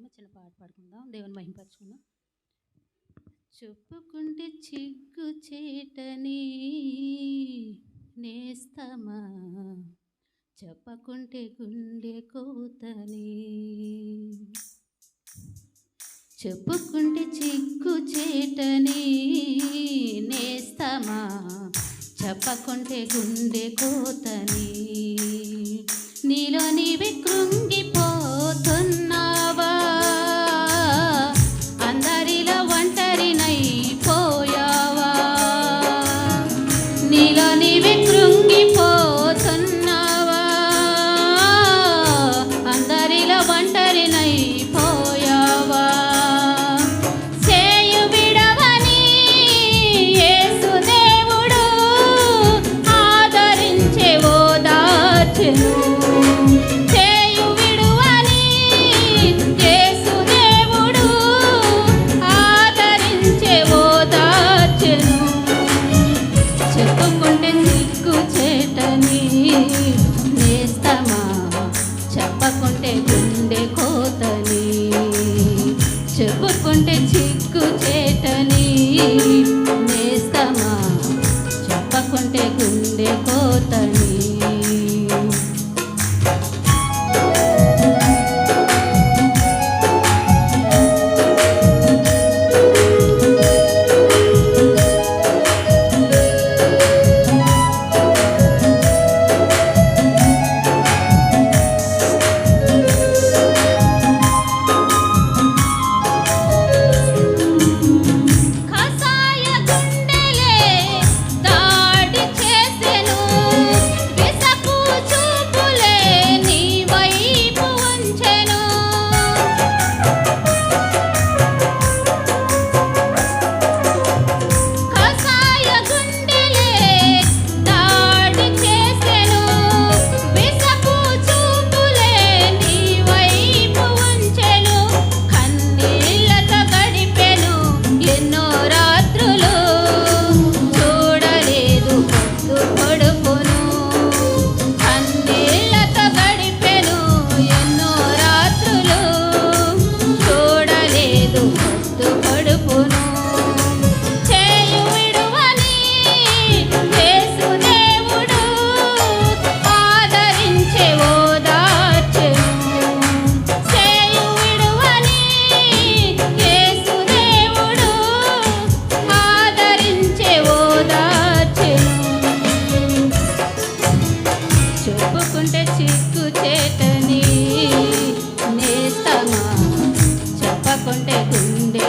పాడుకుందాము? చిన్న పాట పాడుకుందాం దేవుని మహింపరచుకుందాం చెప్పుకుంటే చిగ్గు చేటని నేస్తమా? చెప్పకుంటే గుండె కోతని? చెప్పుకుంటే చిగ్గు చేటని నేస్తమా? చెప్పకుంటే గుండె కోతని? నీలో నీవి కృంగ చెప్పుకుంటే చిక్కు చేటని నేస్తమా? చెప్పకుంటే గుండె కోతని చేతని నేస్తమా? చెప్పకుంటే గుండె